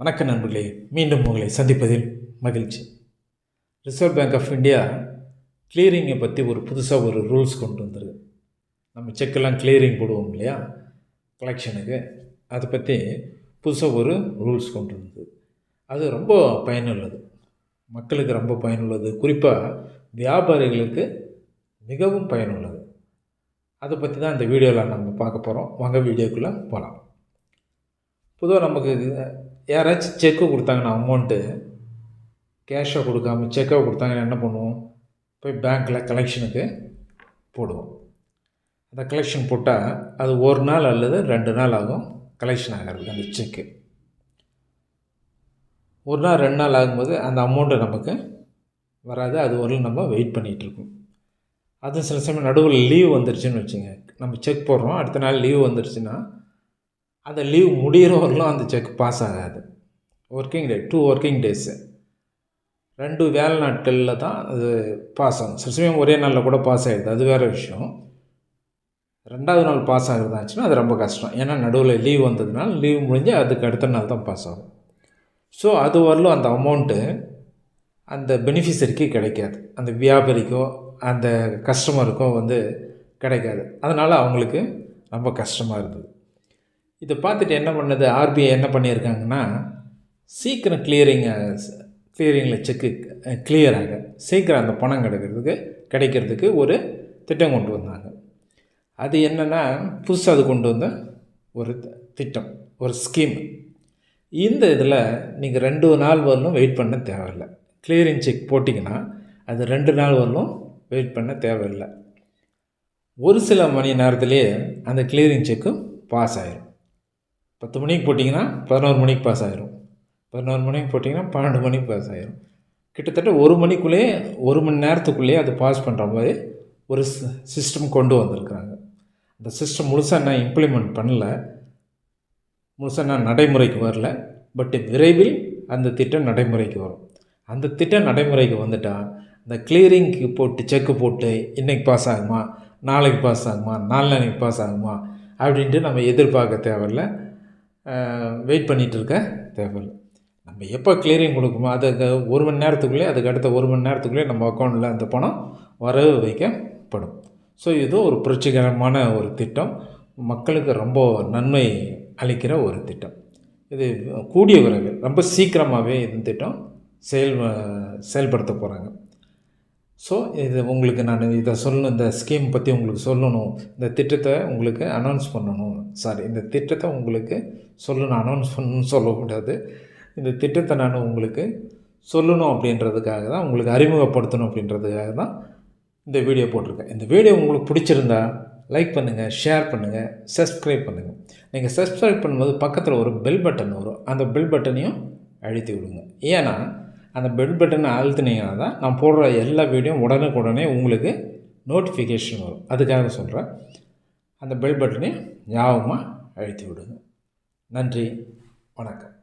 வணக்க நண்பர்களே மீண்டும் உங்களை சந்திப்பதில் மகிழ்ச்சி. ரிசர்வ் பேங்க் ஆஃப் இந்தியா கிளியரிங்கை பற்றி ஒரு புதுசாக ஒரு ரூல்ஸ் கொண்டு வந்துருது நம்ம செக்கெல்லாம் கிளியரிங் போடுவோம் இல்லையா? கலெக்ஷனுக்கு அதை பற்றி புதுசாக ஒரு ரூல்ஸ் கொண்டு வந்தது. அது ரொம்ப பயனுள்ளது. மக்களுக்கு ரொம்ப பயனுள்ளது. குறிப்பாக வியாபாரிகளுக்கு மிகவும் பயனுள்ளது. அதை பற்றி தான் இந்த வீடியோவில் நம்ம பார்க்க போகிறோம் வாங்க வீடியோக்குள்ளே போகலாம் பொதுவாக நமக்கு யாராச்சும் செக்கு கொடுத்தாங்கன்னா அமௌண்ட்டு கேஷாக கொடுக்காம செக்காக கொடுத்தாங்கன்னா என்ன பண்ணுவோம்? போய் பேங்க்கில் கலெக்ஷனுக்கு போடுவோம். அந்த கலெக்ஷன் போட்டால் அது ஒரு நாள் அல்லது ரெண்டு நாள் ஆகும் கலெக்ஷன் ஆகிறதுக்கு அந்த செக்கு ஒரு நாள் ரெண்டு நாள் ஆகும்போது அந்த அமௌண்ட்டு நமக்கு வராது. அது வரையும் நம்ம வெயிட் பண்ணிகிட்ருக்கோம் அதுவும் சில சமயம் நடுவில் லீவ் வந்துருச்சுன்னு வச்சுங்க. நம்ம செக் போடுறோம். அடுத்த நாள் லீவ் வந்துருச்சுன்னா அந்த லீவ் முடிகிற வரலும் அந்த செக் பாஸ் ஆகாது. Working day two working days ரெண்டு வேலை நாட்களில் தான் அது பாஸ் ஆகும். சில சமயம் ஒரே நாளில் கூட பாஸ் ஆகிடுது அது வேறு விஷயம். ரெண்டாவது நாள் பாஸ் ஆகுறதாச்சுன்னா அது ரொம்ப கஷ்டம். ஏன்னா நடுவில் லீவ் வந்ததுனால லீவ் முடிஞ்சு அதுக்கு அடுத்த நாள் தான் பாஸ் ஆகும். ஸோ அது வரலும் அந்த அமௌண்ட்டு அந்த பெனிஃபிஷரிக்கு கிடைக்காது. அந்த வியாபாரிக்கோ அந்த கஸ்டமருக்கோ வந்து கிடைக்காது. அதனால் அவங்களுக்கு ரொம்ப கஷ்டமாக இருந்தது. இதை பார்த்துட்டு என்ன பண்ணது? ஆர்பிஐ என்ன பண்ணியிருக்காங்கன்னா சீக்கிரம் கிளியரிங்கை கிளியரிங்கில் செக்கு கிளியராக சீக்கிரம் அந்த பணம் கிடைக்கிறதுக்கு கிடைக்கிறதுக்கு ஒரு திட்டம் கொண்டு வந்தாங்க. அது என்னென்னா புதுசாக அது கொண்டு வந்த ஒரு திட்டம் ஒரு ஸ்கீம் இந்த இதில் நீங்கள் ரெண்டு நாள் வரலும் வெயிட் பண்ண தேவையில்லை. கிளியரிங் செக் போட்டிங்கன்னா அது ரெண்டு நாள் வரலும் வெயிட் பண்ண தேவையில்லை. ஒரு சில மணி நேரத்துலேயே அந்த கிளியரிங் செக்கு பாஸ் ஆயிரும். பத்து மணிக்கு போட்டிங்கன்னா பதினோரு மணிக்கு பாஸ் ஆகிரும் பதினோரு மணிக்கு போட்டிங்கன்னா பன்னெண்டு மணிக்கு பாஸ் ஆகிரும் கிட்டத்தட்ட ஒரு மணிக்குள்ளேயே ஒரு மணி நேரத்துக்குள்ளேயே அது பாஸ் பண்ணுற மாதிரி ஒரு சிஸ்டம் கொண்டு வந்திருக்கிறாங்க. அந்த சிஸ்டம் முழுசாக நான் இம்ப்ளிமெண்ட் பண்ணல. முழுசாக நான் நடைமுறைக்கு வரல. பட் விரைவில் அந்த திட்டம் நடைமுறைக்கு வரும். அந்த திட்டம் நடைமுறைக்கு வந்துட்டால் இந்த கிளியரிங்க்கு போட்டு செக்கு போட்டு இன்றைக்கி பாஸ் ஆகுமா நாளைக்கு பாஸ் ஆகுமா நாளைக்கு பாஸ் ஆகுமா அப்படின்ட்டு நம்ம எதிர்பார்க்க தேவையில்ல. வெயிட் பண்ணிகிட்டு இருக்க தேவையில்லை. நம்ம எப்போ கிளியரிங் கொடுக்குமோ அதுக்கு ஒரு மணி நேரத்துக்குள்ளே அதுக்கு அடுத்த ஒரு மணி நேரத்துக்குள்ளே நம்ம அக்கௌண்ட்டில் அந்த பணம் வரவு வைக்கப்படும். ஸோ இது ஒரு புரட்சிகரமான ஒரு திட்டம் மக்களுக்கு ரொம்ப நன்மை அளிக்கிற ஒரு திட்டம். இது கூடிய விரைவில் ரொம்ப சீக்கிரமாகவே இந்த திட்டம் செயல் செயல்படுத்த போகிறாங்க ஸோ இது உங்களுக்கு நான் இதை சொல்லணும். இந்த ஸ்கீம் பற்றி உங்களுக்கு சொல்லணும். இந்த திட்டத்தை உங்களுக்கு அனௌன்ஸ் பண்ணணும். சாரி இந்த திட்டத்தை உங்களுக்கு சொல்லணும் அனௌன்ஸ் பண்ணணும்னு சொல்லக்கூடாது. இந்த திட்டத்தை நான் உங்களுக்கு சொல்லணும் அப்படின்றதுக்காக தான் உங்களுக்கு அறிமுகப்படுத்தணும் அப்படின்றதுக்காக தான் இந்த வீடியோ போட்டிருக்கேன். இந்த வீடியோ உங்களுக்கு பிடிச்சிருந்தா லைக் பண்ணுங்கள் ஷேர் பண்ணுங்கள் சப்ஸ்கிரைப் பண்ணுங்கள் நீங்கள் சப்ஸ்கிரைப் பண்ணும்போது பக்கத்தில் ஒரு பெல் பட்டன் வரும். அந்த பெல் பட்டனையும் அழுத்தி விடுங்க. ஏன்னா அந்த பெல் பட்டனை அழுத்தினீங்கன்னா தான் நான் போடுற எல்லா வீடியோ உடனுக்குடனே உங்களுக்கு நோட்டிஃபிகேஷன் வரும். அதுக்காக சொல்கிறேன் அந்த பெல் பட்டனை ஞாபகமாக அழுத்தி விடுங்க. நன்றி. வணக்கம்.